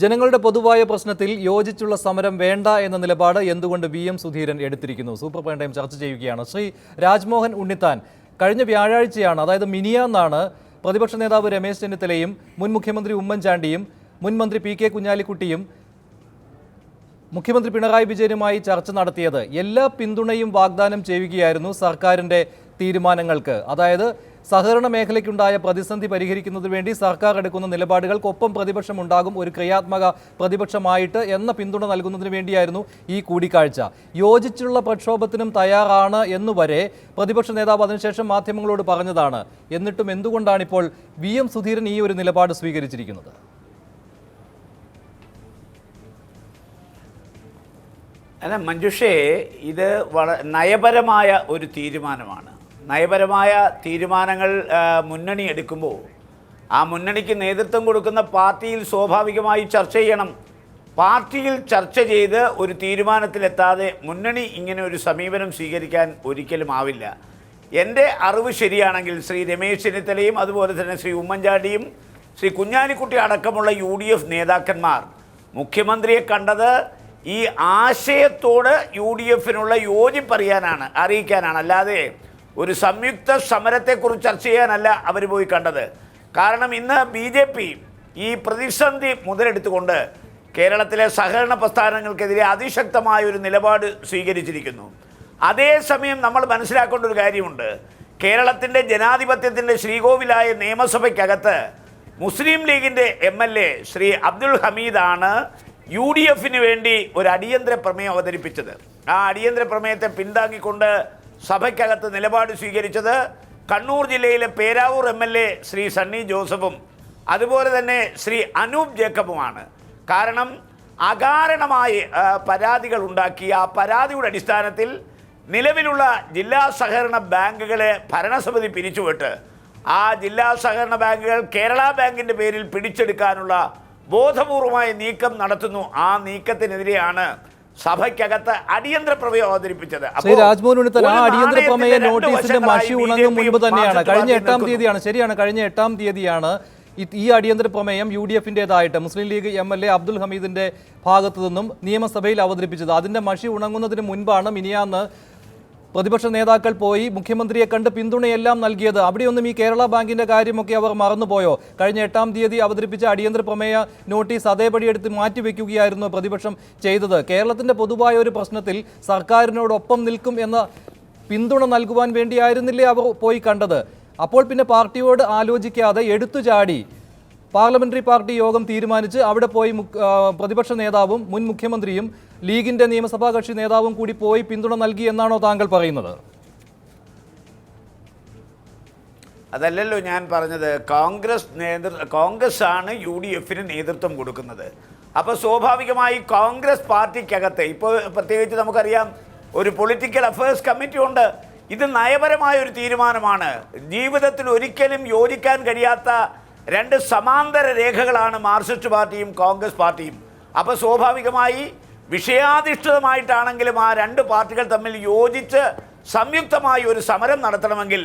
ജനങ്ങളുടെ പൊതുവായ പ്രശ്നത്തിൽ യോജിച്ചുള്ള സമരം വേണ്ട എന്ന നിലപാട് എന്തുകൊണ്ട് വി എം സുധീരൻ എടുത്തിരിക്കുന്നു? സൂപ്പർ പ്രൈം ടൈം ചർച്ച ചെയ്യുകയാണ്. ശ്രീ രാജ്മോഹൻ ഉണ്ണിത്താൻ കഴിഞ്ഞ വ്യാഴാഴ്ചയാണ് അതായത് മിനിയാന്നാണ് പ്രതിപക്ഷ നേതാവ് രമേശ് ചെന്നിത്തലയും മുൻ മുഖ്യമന്ത്രി ഉമ്മൻചാണ്ടിയും മുൻ മന്ത്രി പി കെ കുഞ്ഞാലിക്കുട്ടിയും മുഖ്യമന്ത്രി പിണറായി വിജയനുമായി ചർച്ച നടത്തിയത്. എല്ലാ പിന്തുണയും വാഗ്ദാനം ചെയ്യുകയായിരുന്നു സർക്കാരിന്റെ തീരുമാനങ്ങൾക്ക്. അതായത് സഹകരണ മേഖലയ്ക്കുണ്ടായ പ്രതിസന്ധി പരിഹരിക്കുന്നതിന് വേണ്ടി സർക്കാർ എടുക്കുന്ന നിലപാടുകൾക്കൊപ്പം പ്രതിപക്ഷം ഉണ്ടാകും ഒരു ക്രിയാത്മക പ്രതിപക്ഷമായിട്ട് എന്ന പിന്തുണ നൽകുന്നതിന് വേണ്ടിയായിരുന്നു ഈ കൂടിക്കാഴ്ച. യോജിച്ചുള്ള പ്രക്ഷോഭത്തിനും തയ്യാറാണ് എന്നുവരെ പ്രതിപക്ഷ നേതാവ് അതിനുശേഷം മാധ്യമങ്ങളോട് പറഞ്ഞതാണ്. എന്നിട്ടും എന്തുകൊണ്ടാണ് ഇപ്പോൾ വി എം സുധീരൻ ഈ ഒരു നിലപാട് സ്വീകരിച്ചിരിക്കുന്നത്? അല്ല മഞ്ജുഷേ ഇത് വള നയപരമായ ഒരു തീരുമാനമാണ്. നയപരമായ തീരുമാനങ്ങൾ മുന്നണി എടുക്കുമ്പോൾ ആ മുന്നണിക്ക് നേതൃത്വം കൊടുക്കുന്ന പാർട്ടിയിൽ സ്വാഭാവികമായി ചർച്ച ചെയ്യണം. പാർട്ടിയിൽ ചർച്ച ചെയ്ത് ഒരു തീരുമാനത്തിലെത്താതെ മുന്നണി ഇങ്ങനെ ഒരു സമീപനം സ്വീകരിക്കാൻ ഒരിക്കലും ആവില്ല. എന്റെ അറിവ് ശരിയാണെങ്കിൽ ശ്രീ രമേശ് ചെന്നിത്തലയും അതുപോലെ തന്നെ ശ്രീ ഉമ്മൻചാണ്ടിയും ശ്രീ കുഞ്ഞാലിക്കുട്ടി അടക്കമുള്ള യു ഡി എഫ് നേതാക്കന്മാർ മുഖ്യമന്ത്രിയെ കണ്ടത് ഈ ആശയത്തോട് യു ഡി എഫിനുള്ള യോജിപ്പറിയാനാണ് അറിയിക്കാനാണ്. അല്ലാതെ ഒരു സംയുക്ത സമരത്തെക്കുറിച്ച് ചർച്ച ചെയ്യാനല്ല അവർ പോയി കണ്ടത്. കാരണം ഇന്ന് ബി ജെ പി ഈ പ്രതിസന്ധി മുതലെടുത്തുകൊണ്ട് കേരളത്തിലെ സഹകരണ പ്രസ്ഥാനങ്ങൾക്കെതിരെ അതിശക്തമായ ഒരു നിലപാട് സ്വീകരിച്ചിരിക്കുന്നു. അതേസമയം നമ്മൾ മനസ്സിലാക്കേണ്ട ഒരു കാര്യമുണ്ട്. കേരളത്തിന്റെ ജനാധിപത്യത്തിന്റെ ശ്രീകോവിലായ നിയമസഭയ്ക്കകത്ത് മുസ്ലിം ലീഗിന്റെ M L A Shri Abdul ഹമീദാണ് U D എഫിന് വേണ്ടി ഒരു അടിയന്തര പ്രമേയം അവതരിപ്പിച്ചത്. ആ അടിയന്തര പ്രമേയത്തെ പിന്താങ്ങിക്കൊണ്ട് സഭയ്ക്കകത്ത് നിലപാട് സ്വീകരിച്ചത് കണ്ണൂർ ജില്ലയിലെ Peravoor M L A Shri Sunny ജോസഫും അതുപോലെ തന്നെ ശ്രീ അനൂപ് ജേക്കബുമാണ്. കാരണം അകാരണമായി പരാതികൾ ഉണ്ടാക്കി ആ പരാതിയുടെ അടിസ്ഥാനത്തിൽ നിലവിലുള്ള ജില്ലാ സഹകരണ ബാങ്കുകളെ ഭരണസമിതി പിരിച്ചുവിട്ട് ആ ജില്ലാ സഹകരണ ബാങ്കുകൾ കേരള ബാങ്കിന്റെ പേരിൽ പിടിച്ചെടുക്കാനുള്ള ബോധപൂർവമായ നീക്കം നടത്തുന്നു. ആ നീക്കത്തിനെതിരെയാണ് സഭയ്ക്കകത്ത് അടിയന്തര പ്രമേയം അവതരിപ്പിച്ചത്. അടിയന്തര പ്രമേയ നോട്ടീസിന്റെ മഷി ഉണങ്ങും മുൻപ് തന്നെയാണ്. കഴിഞ്ഞ എട്ടാം തീയതിയാണ് ശരിയാണ് കഴിഞ്ഞ എട്ടാം തീയതിയാണ് ഈ- ഈ അടിയന്തര പ്രമേയം U D എഫിന്റെതായിട്ട് Muslim League M L A Abdul ഹമീദിന്റെ ഭാഗത്തു നിന്നും നിയമസഭയിൽ അവതരിപ്പിച്ചത്. അതിന്റെ മഷി ഉണങ്ങുന്നതിന് മുൻപാണ് മിനിയാന്ന് പ്രതിപക്ഷ നേതാക്കൾ പോയി മുഖ്യമന്ത്രിയെ കണ്ട് പിന്തുണയെല്ലാം നൽകിയത്. അവിടെയൊന്നും ഈ കേരള ബാങ്കിന്റെ കാര്യമൊക്കെ അവർ മറന്നുപോയോ? കഴിഞ്ഞ എട്ടാം തീയതി അവതരിപ്പിച്ച അടിയന്തര പ്രമേയ നോട്ടീസ് അതേപടി എടുത്ത് മാറ്റിവെക്കുകയായിരുന്നു പ്രതിപക്ഷം ചെയ്തത്. കേരളത്തിന്റെ പൊതുവായ ഒരു പ്രശ്നത്തിൽ സർക്കാരിനോടൊപ്പം നിൽക്കും എന്ന പിന്തുണ നൽകുവാൻ വേണ്ടിയായിരുന്നില്ലേ അവർ പോയി കണ്ടത്. അപ്പോൾ പിന്നെ പാർട്ടിയോട് ആലോചിക്കാതെ എടുത്തു ചാടി. പാർലമെന്ററി പാർട്ടി യോഗം തീരുമാനിച്ച് അവിടെ പോയി പ്രതിപക്ഷ നേതാവും മുൻ മുഖ്യമന്ത്രിയും ലീഗിന്റെ നിയമസഭാ കക്ഷി നേതാവും കൂടി പോയി പിന്തുണ നൽകി എന്നാണോ താങ്കൾ പറയുന്നത്? അതല്ലല്ലോ ഞാൻ പറഞ്ഞത്. കോൺഗ്രസ് നേതൃ കോൺഗ്രസ് ആണ് യു ഡി എഫിന് നേതൃത്വം കൊടുക്കുന്നത്. അപ്പോൾ സ്വാഭാവികമായി കോൺഗ്രസ് പാർട്ടിക്കകത്ത് ഇപ്പോൾ പ്രത്യേകിച്ച് നമുക്കറിയാം ഒരു പൊളിറ്റിക്കൽ അഫയേഴ്സ് കമ്മിറ്റി ഉണ്ട്. ഇത് നയപരമായ ഒരു തീരുമാനമാണ്. ജീവിതത്തിൽ ഒരിക്കലും യോജിക്കാൻ കഴിയാത്ത രണ്ട് സമാന്തര രേഖകളാണ് മാർക്സിസ്റ്റ് പാർട്ടിയും കോൺഗ്രസ് പാർട്ടിയും. അപ്പോൾ സ്വാഭാവികമായി വിഷയാധിഷ്ഠിതമായിട്ടാണെങ്കിലും ആ രണ്ട് പാർട്ടികൾ തമ്മിൽ യോജിച്ച് സംയുക്തമായി ഒരു സമരം നടത്തണമെങ്കിൽ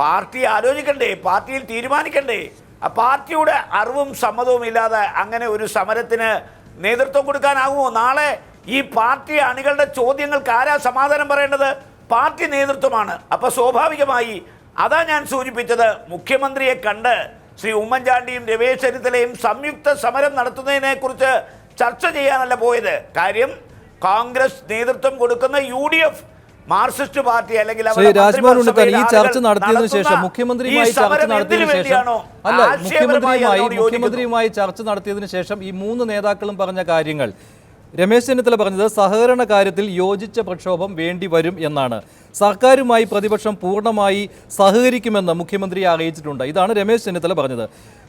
പാർട്ടി ആലോചിക്കണ്ടേ പാർട്ടിയിൽ തീരുമാനിക്കണ്ടേ. ആ പാർട്ടിയുടെ അറിവും സമ്മതവും ഇല്ലാതെ അങ്ങനെ ഒരു സമരത്തിന് നേതൃത്വം കൊടുക്കാനാകുമോ? നാളെ ഈ പാർട്ടി അണികളുടെ ചോദ്യങ്ങൾക്ക് ആരാ സമാധാനം പറയേണ്ടത്? പാർട്ടി നേതൃത്വമാണ്. അപ്പൊ സ്വാഭാവികമായി അതാ ഞാൻ സൂചിപ്പിച്ചത് മുഖ്യമന്ത്രിയെ കണ്ട് ശ്രീ ഉമ്മൻചാണ്ടിയും രമേശ് ചെന്നിത്തലയും സംയുക്ത സമരം നടത്തുന്നതിനെ കുറിച്ച് ചർച്ച ചെയ്യാനല്ല പോയത്. കാര്യം കോൺഗ്രസ് നേതൃത്വം കൊടുക്കുന്ന U D F Marxist party അല്ലെങ്കിൽ ഈ ചർച്ച നടത്തിയതിനു ശേഷം മുഖ്യമന്ത്രിയുമായി ചർച്ച നടത്തിയതിനു ശേഷം അല്ല മുഖ്യമന്ത്രിയുമായി മുഖ്യമന്ത്രിയുമായി ചർച്ച നടത്തിയതിനു ശേഷം ഈ മൂന്ന് നേതാക്കളും പറഞ്ഞ കാര്യങ്ങൾ. രമേശ് ചെന്നിത്തല പറഞ്ഞത് സഹകരണ കാര്യത്തിൽ യോജിച്ച പ്രക്ഷോഭം വേണ്ടി വരും എന്നാണ്. സർക്കാരുമായി പ്രതിപക്ഷം പൂർണമായി സഹകരിക്കുമെന്ന് മുഖ്യമന്ത്രി അറിയിച്ചിട്ടുണ്ട്. ഇതാണ് രമേശ് ചെന്നിത്തല പറഞ്ഞത്.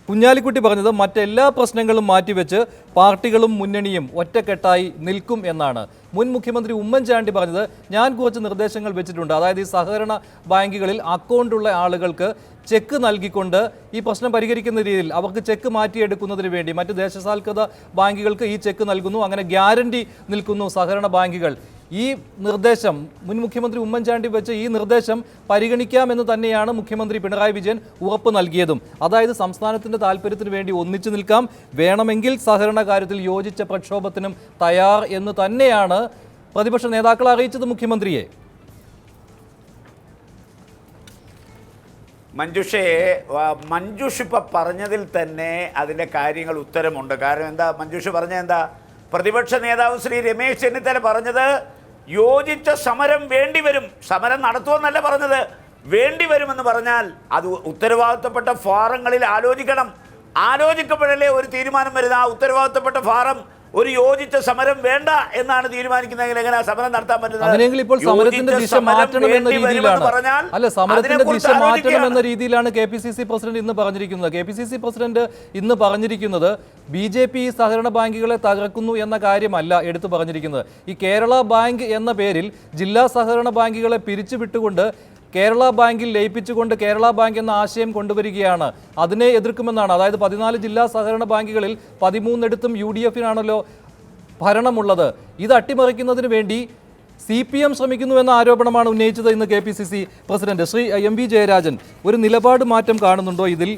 കുഞ്ഞാലിക്കുട്ടി പറഞ്ഞത് മറ്റെല്ലാ പ്രശ്നങ്ങളും മാറ്റിവെച്ച് പാർട്ടികളും മുന്നണിയും ഒറ്റക്കെട്ടായി നിൽക്കും എന്നാണ്. മുൻ മുഖ്യമന്ത്രി ഉമ്മൻചാണ്ടി പറഞ്ഞത് ഞാൻ കുറച്ച് നിർദ്ദേശങ്ങൾ വെച്ചിട്ടുണ്ട്. അതായത് ഈ സഹകരണ ബാങ്കുകളിൽ അക്കൗണ്ടുള്ള ആളുകൾക്ക് ചെക്ക് നൽകിക്കൊണ്ട് ഈ പ്രശ്നം പരിഹരിക്കുന്ന രീതിയിൽ അവർക്ക് ചെക്ക് മാറ്റിയെടുക്കുന്നതിന് വേണ്ടി മറ്റ് ദേശസാൽകൃത ബാങ്കുകൾക്ക് ഈ ചെക്ക് നൽകുന്നു. അങ്ങനെ ഗ്യാരണ്ടി നിൽക്കുന്നു സഹകരണ ബാങ്കുകൾ. ഈ നിർദ്ദേശം മുൻ മുഖ്യമന്ത്രി ഉമ്മൻചാണ്ടി വെച്ച ഈ നിർദ്ദേശം പരിഗണിക്കാമെന്ന് തന്നെയാണ് മുഖ്യമന്ത്രി പിണറായി വിജയൻ ഉറപ്പ് നൽകിയതും. അതായത് സംസ്ഥാനത്തിന്റെ താല്പര്യത്തിന് വേണ്ടി ഒന്നിച്ചു നിൽക്കാം വേണമെങ്കിൽ സഹകരണ കാര്യത്തിൽ യോജിച്ച പ്രക്ഷോഭത്തിനും തയ്യാർ എന്ന് തന്നെയാണ് പ്രതിപക്ഷ നേതാക്കൾ അറിയിച്ചത് മുഖ്യമന്ത്രിയെ. മഞ്ജുഷയെ മഞ്ജുഷ് ഇപ്പം പറഞ്ഞതിൽ തന്നെ അതിന്റെ കാര്യങ്ങൾ ഉത്തരമുണ്ട്. കാരണം എന്താ മഞ്ജുഷ് പറഞ്ഞ എന്താ പ്രതിപക്ഷ നേതാവ് ശ്രീ രമേശ് ചെന്നിത്തല പറഞ്ഞത് യോജിച്ച സമരം വേണ്ടിവരും. സമരം നടത്തുമെന്നല്ല പറഞ്ഞത്. വേണ്ടിവരുമെന്ന് പറഞ്ഞാൽ അത് ഉത്തരവാദിത്തപ്പെട്ട ഫാറങ്ങളിൽ ആലോചിക്കണം. ആലോചിക്കപ്പെടലേ ഒരു തീരുമാനം വരുന്ന ആ ഉത്തരവാദിത്തപ്പെട്ട ഫാറം ഒരു യോജിച്ച സമരം വേണ്ട എന്നാണ് തീരുമാനിക്കുന്നതെങ്കിൽ എങ്ങനെ സമരം നടത്താൻ പറ്റുന്നത്? ഇപ്പോൾ സമരത്തിന്റെ ദിശ മാറ്റണം എന്ന രീതിയിലാണ്. പറഞ്ഞാൽ അല്ല സമരത്തിന്റെ ദിശ മാറ്റണം എന്ന രീതിയിലാണ് K P C C president ഇന്ന് പറഞ്ഞിരിക്കുന്നത്. K P C C president ഇന്ന് പറഞ്ഞിരിക്കുന്നത് ബി ജെ പി സഹകരണ ബാങ്കുകളെ തകർക്കുന്നു എന്ന കാര്യമല്ല എടുത്തു പറഞ്ഞിരിക്കുന്നത്. ഈ കേരള ബാങ്ക് എന്ന പേരിൽ ജില്ലാ സഹകരണ ബാങ്കുകളെ പിരിച്ചുവിട്ടുകൊണ്ട് കേരള ബാങ്കിൽ ലയിപ്പിച്ചുകൊണ്ട് കേരള ബാങ്ക് എന്ന ആശയം കൊണ്ടുവരികയാണ്. അതിനെ എതിർക്കുമെന്നാണ്. അതായത് പതിനാല് ജില്ലാ സഹകരണ ബാങ്കുകളിൽ പതിമൂന്നിടത്തും യു ഡി എഫിനാണല്ലോ ഭരണമുള്ളത്. ഇത് അട്ടിമറിക്കുന്നതിന് വേണ്ടി സി പി എം ശ്രമിക്കുന്നു എന്ന ആരോപണമാണ് ഉന്നയിച്ചത് ഇന്ന് K P C C president Shri M V Jayarajan. ഒരു നിലപാട് മാറ്റം കാണുന്നുണ്ടോ ഇതിൽ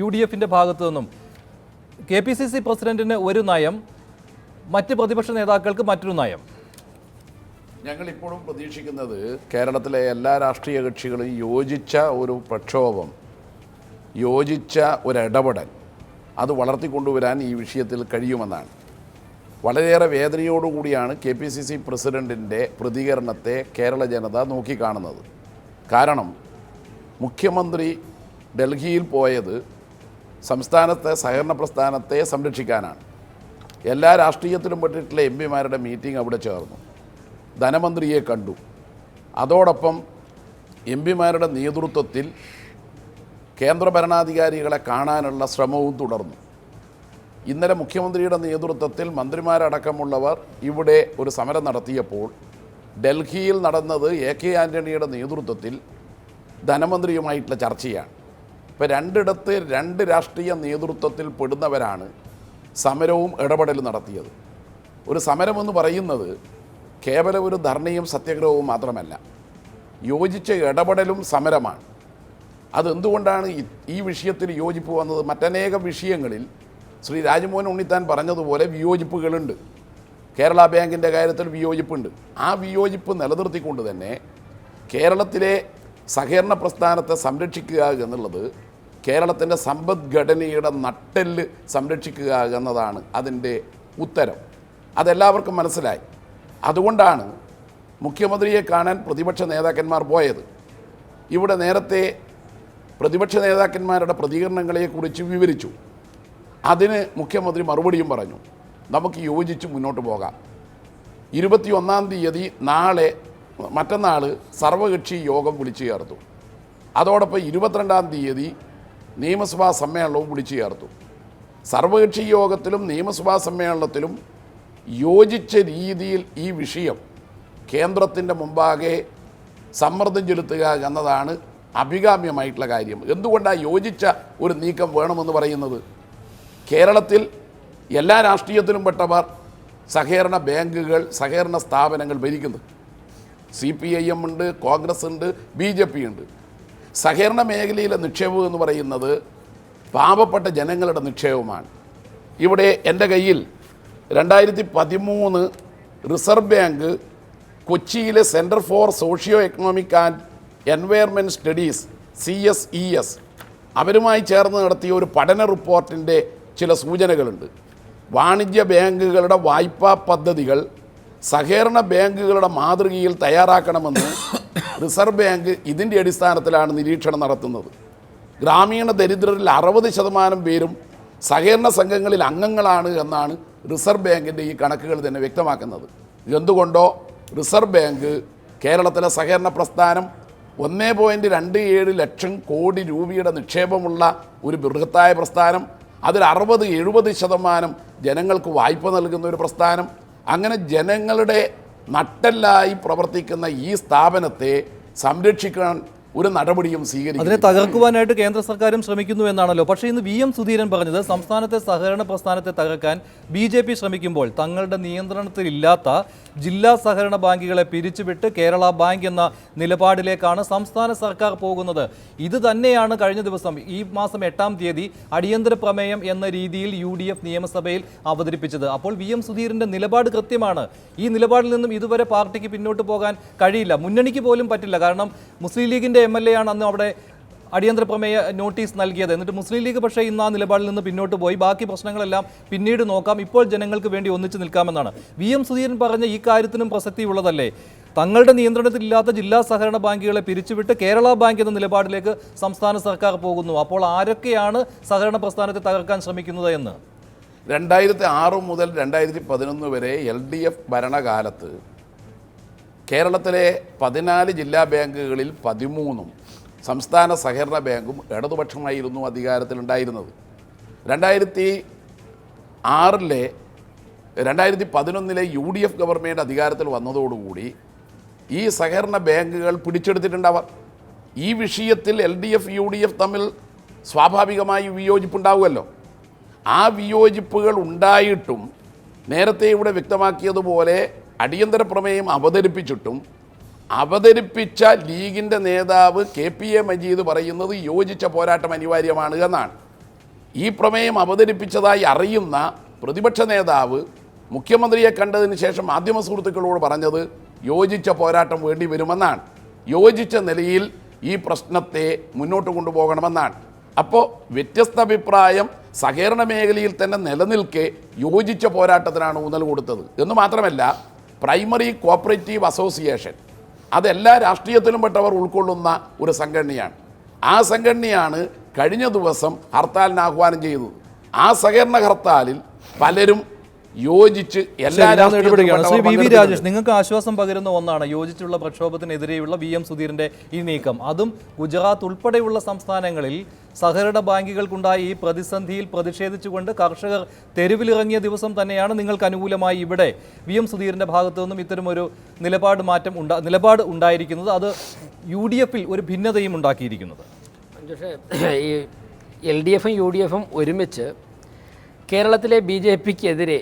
യു ഡി എഫിന്റെ ഭാഗത്തു നിന്നും? കെ പി സി സി പ്രസിഡന്റിന് ഒരു നയം മറ്റ് പ്രതിപക്ഷ നേതാക്കൾക്ക് മറ്റൊരു നയം. ഞങ്ങൾ ഇപ്പോഴും പ്രതീക്ഷിക്കുന്നത് കേരളത്തിലെ എല്ലാ രാഷ്ട്രീയ കക്ഷികളും യോജിച്ച ഒരു പ്രക്ഷോഭം യോജിച്ച ഒരിടപെടൽ അത് വളർത്തിക്കൊണ്ടുവരാൻ ഈ വിഷയത്തിൽ കഴിയുമെന്നാണ്. വളരെയേറെ വേദനയോടുകൂടിയാണ് കെ പി സി സി പ്രസിഡന്റിന്റെ പ്രതികരണത്തെ കേരള ജനത നോക്കിക്കാണുന്നത്. കാരണം മുഖ്യമന്ത്രി ഡൽഹിയിൽ പോയത് സംസ്ഥാനത്തെ സഹകരണ പ്രസ്ഥാനത്തെ സംരക്ഷിക്കാനാണ്. എല്ലാ രാഷ്ട്രീയത്തിലും പെട്ടിട്ടുള്ള എം പിമാരുടെ മീറ്റിംഗ് അവിടെ ചേർന്നു. ധനമന്ത്രിയെ കണ്ടു. അതോടൊപ്പം എം പിമാരുടെ നേതൃത്വത്തിൽ കേന്ദ്ര ഭരണാധികാരികളെ കാണാനുള്ള ശ്രമവും തുടർന്നു. ഇന്നലെ മുഖ്യമന്ത്രിയുടെ നേതൃത്വത്തിൽ മന്ത്രിമാരടക്കമുള്ളവർ ഇവിടെ ഒരു സമരം നടത്തിയപ്പോൾ ഡൽഹിയിൽ നടന്നത് എ കെ ആന്റണിയുടെ നേതൃത്വത്തിൽ ധനമന്ത്രിയുമായിട്ടുള്ള ചർച്ചയാണ്. ഇപ്പോൾ രണ്ടിടത്ത് രണ്ട് രാഷ്ട്രീയ നേതൃത്വത്തിൽ പെടുന്നവരാണ് സമരവും ഇടപെടലും നടത്തിയത്. ഒരു സമരമെന്ന് പറയുന്നത് കേവലം ഒരു ധർണയും സത്യാഗ്രഹവും മാത്രമല്ല യോജിച്ച ഇടപെടലും സമരമാണ്. അതെന്തുകൊണ്ടാണ് ഈ- വിഷയത്തിൽ യോജിപ്പ് വന്നത്? മറ്റനേകം വിഷയങ്ങളിൽ ശ്രീ രാജ്മോഹൻ ഉണ്ണിത്താൻ പറഞ്ഞതുപോലെ വിയോജിപ്പുകളുണ്ട്. കേരള ബാങ്കിന്റെ കാര്യത്തിൽ വിയോജിപ്പുണ്ട്. ആ വിയോജിപ്പ് നിലനിർത്തിക്കൊണ്ട് തന്നെ കേരളത്തിലെ സഹകരണ പ്രസ്ഥാനത്തെ സംരക്ഷിക്കുക എന്നുള്ളത് കേരളത്തിന്റെ സമ്പദ്ഘടനയുടെ നട്ടെല്ല് സംരക്ഷിക്കുക എന്നതാണ് അതിന്റെ ഉത്തരം. അതെല്ലാവർക്കും മനസ്സിലായി. അതുകൊണ്ടാണ് മുഖ്യമന്ത്രിയെ കാണാൻ പ്രതിപക്ഷ നേതാക്കന്മാർ പോയത്. ഇവിടെ നേരത്തെ പ്രതിപക്ഷ നേതാക്കന്മാരുടെ പ്രതികരണങ്ങളെക്കുറിച്ച് വിവരിച്ചു. അതിന് മുഖ്യമന്ത്രി മറുപടിയും പറഞ്ഞു. നമുക്ക് യോജിച്ച് മുന്നോട്ട് പോകാം. ഇരുപത്തിയൊന്നാം തീയതി നാളെ മറ്റന്നാൾ സർവകക്ഷി യോഗം വിളിച്ചു ചേർത്തു. അതോടൊപ്പം ഇരുപത്തിരണ്ടാം തീയതി നിയമസഭാ സമ്മേളനവും വിളിച്ചു ചേർത്തു. സർവകക്ഷി യോഗത്തിലും നിയമസഭാ സമ്മേളനത്തിലും യോജിച്ച രീതിയിൽ ഈ വിഷയം കേന്ദ്രത്തിന്റെ മുമ്പാകെ സമ്മർദ്ദം ചെലുത്തുക എന്നതാണ് അഭികാമ്യമായിട്ടുള്ള കാര്യം. എന്തുകൊണ്ടാണ് യോജിച്ച ഒരു നീക്കം വേണമെന്ന് പറയുന്നത്? കേരളത്തിൽ എല്ലാ രാഷ്ട്രീയത്തിലും പെട്ടവർ സഹകരണ ബാങ്കുകൾ സഹകരണ സ്ഥാപനങ്ങൾ ഭരിക്കുന്നു. സി പി ഐ എം ഉണ്ട് കോൺഗ്രസ് ഉണ്ട് ബി ജെ പി ഉണ്ട്. സഹകരണ മേഖലയിലെ നിക്ഷേപം എന്ന് പറയുന്നത് പാവപ്പെട്ട ജനങ്ങളുടെ നിക്ഷേപമാണ്. ഇവിടെ എന്റെ കയ്യിൽ രണ്ടായിരത്തി പതിമൂന്ന് റിസർവ് ബാങ്ക് കൊച്ചിയിലെ centre for socio economic and environment studies C S E S. അവരുമായി ചേർന്ന് നടത്തിയ ഒരു പഠന റിപ്പോർട്ടിന്റെ ചില സൂചനകളുണ്ട്. വാണിജ്യ ബാങ്കുകളുടെ വായ്പാ പദ്ധതികൾ സഹകരണ ബാങ്കുകളുടെ മാതൃകയിൽ തയ്യാറാക്കണമെന്ന് റിസർവ് ബാങ്ക് ഇതിന്റെ അടിസ്ഥാനത്തിലാണ് നിരീക്ഷണം നടത്തുന്നത്. ഗ്രാമീണ ദരിദ്രരിൽ അറുപത് ശതമാനം പേരും സഹകരണ സംഘങ്ങളിൽ അംഗങ്ങളാണ് എന്നാണ് റിസർവ് ബാങ്കിന്റെ ഈ കണക്കുകൾ തന്നെ വ്യക്തമാക്കുന്നത്. എന്തുകൊണ്ടോ റിസർവ് ബാങ്ക് കേരളത്തിലെ സഹകരണ പ്രസ്ഥാനം ഒന്നേ പോയിന്റ് രണ്ട് ഏഴ് ലക്ഷം കോടി രൂപയുടെ നിക്ഷേപമുള്ള ഒരു ബൃഹത്തായ പ്രസ്ഥാനം അതിൽ അറുപത് എഴുപത് ശതമാനം ജനങ്ങൾക്ക് വായ്പ നൽകുന്ന ഒരു പ്രസ്ഥാനം അങ്ങനെ ജനങ്ങളുടെ നട്ടെല്ലായി പ്രവർത്തിക്കുന്ന ഈ സ്ഥാപനത്തെ സംരക്ഷിക്കാൻ ഒരു നടപടിയും സ്വീകരിക്കും അതിനെ തകർക്കുവാനായിട്ട് കേന്ദ്ര സർക്കാരും ശ്രമിക്കുന്നു എന്നാണല്ലോ. പക്ഷേ ഇന്ന് വി എം സുധീരൻ പറഞ്ഞത് സംസ്ഥാനത്തെ സഹകരണ പ്രസ്ഥാനത്തെ തകർക്കാൻ ബി ജെ പി ശ്രമിക്കുമ്പോൾ തങ്ങളുടെ നിയന്ത്രണത്തിലില്ലാത്ത ജില്ലാ സഹകരണ ബാങ്കുകളെ പിരിച്ചുവിട്ട് കേരള ബാങ്ക് എന്ന നിലപാടിലേക്കാണ് സംസ്ഥാന സർക്കാർ പോകുന്നത്. ഇത് തന്നെയാണ് കഴിഞ്ഞ ദിവസം ഈ മാസം എട്ടാം തീയതി അടിയന്തര പ്രമേയം എന്ന രീതിയിൽ യു ഡി എഫ് നിയമസഭയിൽ അവതരിപ്പിച്ചത്. അപ്പോൾ വി എം സുധീറിന്റെ നിലപാട് കൃത്യമാണ്. ഈ നിലപാടിൽ നിന്നും ഇതുവരെ പാർട്ടിക്ക് പിന്നോട്ട് പോകാൻ കഴിയില്ല. മുന്നണിക്ക് പോലും പറ്റില്ല. കാരണം മുസ്ലിം ലീഗിന്റെ എം എൽ എ ആണ് അന്ന് അവിടെ അടിയന്തര പ്രമേയ നോട്ടീസ് നൽകിയത്. എന്നിട്ട് മുസ്ലിം ലീഗ് പക്ഷേ ഇന്ന് ആ നിലപാടിൽ നിന്ന് പിന്നോട്ട് പോയി. ബാക്കി പ്രശ്നങ്ങളെല്ലാം പിന്നീട് നോക്കാം. ഇപ്പോൾ ജനങ്ങൾക്ക് വേണ്ടി ഒന്നിച്ചു നിൽക്കാമെന്നാണ്. വി എം സുധീരൻ പറഞ്ഞ ഈ കാര്യത്തിനും പ്രസക്തി ഉള്ളതല്ലേ തങ്ങളുടെ നിയന്ത്രണത്തിലില്ലാത്ത ജില്ലാ സഹകരണ ബാങ്കുകളെ പിരിച്ചുവിട്ട് കേരള ബാങ്ക് എന്ന നിലപാടിലേക്ക് സംസ്ഥാന സർക്കാർ പോകുന്നു. അപ്പോൾ ആരൊക്കെയാണ് സഹകരണ പ്രസ്ഥാനത്തെ തകർക്കാൻ ശ്രമിക്കുന്നത് എന്ന്? രണ്ടായിരത്തി ആറ് മുതൽ രണ്ടായിരത്തി പതിനൊന്ന് വരെ എൽ ഡി എഫ് ഭരണകാലത്ത് കേരളത്തിലെ പതിനാല് ജില്ലാ ബാങ്കുകളിൽ പതിമൂന്നും സംസ്ഥാന സഹകരണ ബാങ്കും ഇടതുപക്ഷമായിരുന്നു അധികാരത്തിലുണ്ടായിരുന്നത്. രണ്ടായിരത്തി ആറിലെ രണ്ടായിരത്തി പതിനൊന്നിലെ യു ഡി എഫ് ഗവൺമെന്റ് അധികാരത്തിൽ വന്നതോടുകൂടി ഈ സഹകരണ ബാങ്കുകൾ പിടിച്ചെടുത്തിട്ടുണ്ടവർ ഈ വിഷയത്തിൽ L D F U D F തമ്മിൽ സ്വാഭാവികമായി വിയോജിപ്പുണ്ടാവുമല്ലോ. ആ വിയോജിപ്പുകൾ ഉണ്ടായിട്ടും നേരത്തെ ഇവിടെ വ്യക്തമാക്കിയതുപോലെ അടിയന്തര പ്രമേയം അവതരിപ്പിച്ചിട്ടും അവതരിപ്പിച്ച ലീഗിന്റെ നേതാവ് കെ പി എ മജീദ് പറയുന്നത് യോജിച്ച പോരാട്ടം അനിവാര്യമാണ് എന്നാണ്. ഈ പ്രമേയം അവതരിപ്പിച്ചതായി അറിയുന്ന പ്രതിപക്ഷ നേതാവ് മുഖ്യമന്ത്രിയെ കണ്ടതിന് ശേഷം മാധ്യമ സുഹൃത്തുക്കളോട് പറഞ്ഞത് യോജിച്ച പോരാട്ടം വേണ്ടി വരുമെന്നാണ്. യോജിച്ച നിലയിൽ ഈ പ്രശ്നത്തെ മുന്നോട്ട് കൊണ്ടുപോകണമെന്നാണ്. അപ്പോൾ വ്യത്യസ്ത അഭിപ്രായം സഹകരണ മേഖലയിൽ തന്നെ നിലനിൽക്കെ യോജിച്ച പോരാട്ടത്തിനാണ് ഊന്നൽ കൊടുത്തത്. എന്ന് മാത്രമല്ല പ്രൈമറി കോപ്പറേറ്റീവ് അസോസിയേഷൻ. അതെല്ലാ രാഷ്ട്രീയത്തിലും പെട്ടവർ ഉൾക്കൊള്ളുന്ന ഒരു സംഘടനയാണ്. ആ സംഘടനയാണ് കഴിഞ്ഞ ദിവസം ഹർത്താലിന് ആഹ്വാനം ചെയ്തത്. ആ സഹകരണ ഹർത്താലിൽ പലരും യോജിച്ച് എല്ലാ ശരി, വി വി രാജേഷ് നിങ്ങൾക്ക് ആശ്വാസം പകരുന്ന ഒന്നാണ് യോജിച്ചുള്ള പ്രക്ഷോഭത്തിനെതിരെയുള്ള വി എം സുധീറിന്റെ ഈ നീക്കം. അതും ഗുജറാത്ത് ഉൾപ്പെടെയുള്ള സംസ്ഥാനങ്ങളിൽ സഹകരണ ബാങ്കുകൾക്കുണ്ടായ ഈ പ്രതിസന്ധിയിൽ പ്രതിഷേധിച്ചുകൊണ്ട് കർഷകർ തെരുവിലിറങ്ങിയ ദിവസം തന്നെയാണ് നിങ്ങൾക്ക് അനുകൂലമായി ഇവിടെ വി എം സുധീറിന്റെ ഭാഗത്തു നിന്നും ഇത്തരമൊരു നിലപാട് മാറ്റം ഉണ്ടാ നിലപാട് ഉണ്ടായിരിക്കുന്നത്. അത് യു ഡി എഫിൽ ഒരു ഭിന്നതയും ഉണ്ടാക്കിയിരിക്കുന്നത്. ഈ എൽ ഡി എഫും യു ഡി എഫും ഒരുമിച്ച് കേരളത്തിലെ ബി ജെ പിക്കെതിരെ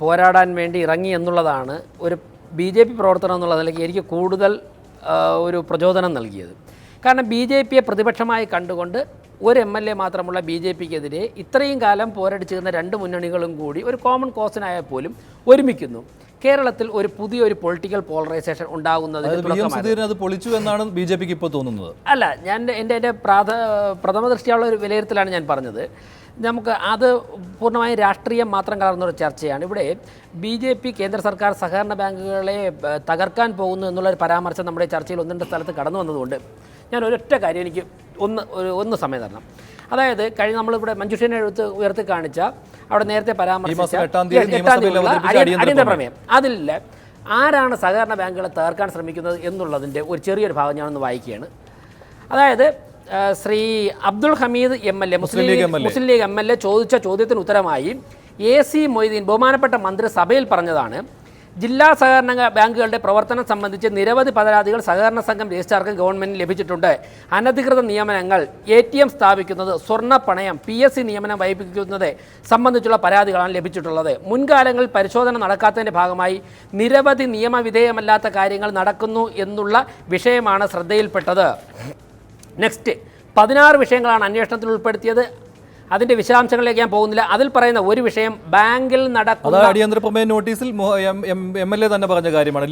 പോരാടാൻ വേണ്ടി ഇറങ്ങി എന്നുള്ളതാണ് ഒരു ബി ജെ പി പ്രവർത്തനം എന്നുള്ള നിലയ്ക്ക് എനിക്ക് കൂടുതൽ ഒരു പ്രചോദനം നൽകിയത്. കാരണം ബി ജെ പിയെ പ്രതിപക്ഷമായി കണ്ടുകൊണ്ട് ഒരു എം എൽ എ മാത്രമുള്ള ബി ജെ പിക്കെതിരെ ഇത്രയും കാലം പോരടിച്ചിരുന്ന രണ്ട് മുന്നണികളും കൂടി ഒരു കോമൺ കോസിനായാൽ പോലും ഒരുമിക്കുന്നു. കേരളത്തിൽ ഒരു പുതിയൊരു പൊളിറ്റിക്കൽ പോളറൈസേഷൻ അത് പൊളിച്ചു എന്നാണ് ബി ജെ പിക്ക് ഇപ്പോൾ തോന്നുന്നത്. അല്ല ഞാൻ എന്റെ എന്റെ പ്രാഥ പ്രഥമ ദൃഷ്ടിയുള്ള ഒരു വിലയിരുത്തലാണ് ഞാൻ പറഞ്ഞത്. നമുക്ക് അത് പൂർണമായും രാഷ്ട്രീയം മാത്രം കലർന്ന ഒരു ചർച്ചയാണ്. ഇവിടെ ബി ജെ പി കേന്ദ്ര സർക്കാർ സഹകരണ ബാങ്കുകളെ തകർക്കാൻ പോകുന്നു എന്നുള്ളൊരു പരാമർശം നമ്മുടെ ചർച്ചയിൽ ഒന്ന് രണ്ട് സ്ഥലത്ത് കടന്നു വന്നതുകൊണ്ട് ഞാൻ ഒരൊറ്റ കാര്യം എനിക്ക് ഒന്ന് ഒന്ന് സമയം തരണം. അതായത് കഴിഞ്ഞ നമ്മളിവിടെ മഞ്ജുഷനെ എടുത്ത് ഉയർത്തി കാണിച്ച അവിടെ നേരത്തെ പരാമർശിച്ച അടിയന്തര പ്രമേയം. അതില്ല ആരാണ് സഹകരണ ബാങ്കുകളെ തകർക്കാൻ ശ്രമിക്കുന്നത് എന്നുള്ളതിന്റെ ഒരു ചെറിയൊരു ഭാഗം ഞാനൊന്ന് വായിക്കുകയാണ്. അതായത് Shri Abdul Hameed M L A Muslim League. Muslim League M L A ചോദിച്ച ചോദ്യത്തിന് ഉത്തരമായി എ സി മൊയ്തീൻ ബഹുമാനപ്പെട്ട മന്ത്രിസഭയിൽ പറഞ്ഞതാണ് ജില്ലാ സഹകരണ ബാങ്കുകളുടെ പ്രവർത്തനം സംബന്ധിച്ച് നിരവധി പരാതികൾ സഹകരണ സംഘം രജിസ്ട്രാർക്കും ഗവൺമെന്റിന് ലഭിച്ചിട്ടുണ്ട്. അനധികൃത നിയമനങ്ങൾ എ ടി എം സ്ഥാപിക്കുന്നത് സ്വർണ പണയം പി എസ് സി നിയമനം വൈപ്പിക്കുന്നത് സംബന്ധിച്ചുള്ള പരാതികളാണ് ലഭിച്ചിട്ടുള്ളത്. മുൻകാലങ്ങളിൽ പരിശോധന നടക്കാത്തതിന്റെ ഭാഗമായി നിരവധി നിയമവിധേയമല്ലാത്ത കാര്യങ്ങൾ നടക്കുന്നു എന്നുള്ള വിഷയമാണ് ശ്രദ്ധയിൽപ്പെട്ടത്. നെക്സ്റ്റ് പതിനാറ് വിഷയങ്ങളാണ് അന്വേഷണത്തിൽ ഉൾപ്പെടുത്തിയത്. അതിന്റെ വിശദാംശങ്ങളിലേക്ക് ഞാൻ പോകുന്നില്ല. അതിൽ പറയുന്ന ഒരു വിഷയം ബാങ്കിൽ നടക്കുന്ന അടിയന്തര പ്രമേയ നോട്ടീസിൽ എം എൽ എ തന്നെ പറഞ്ഞ കാര്യമാണ്.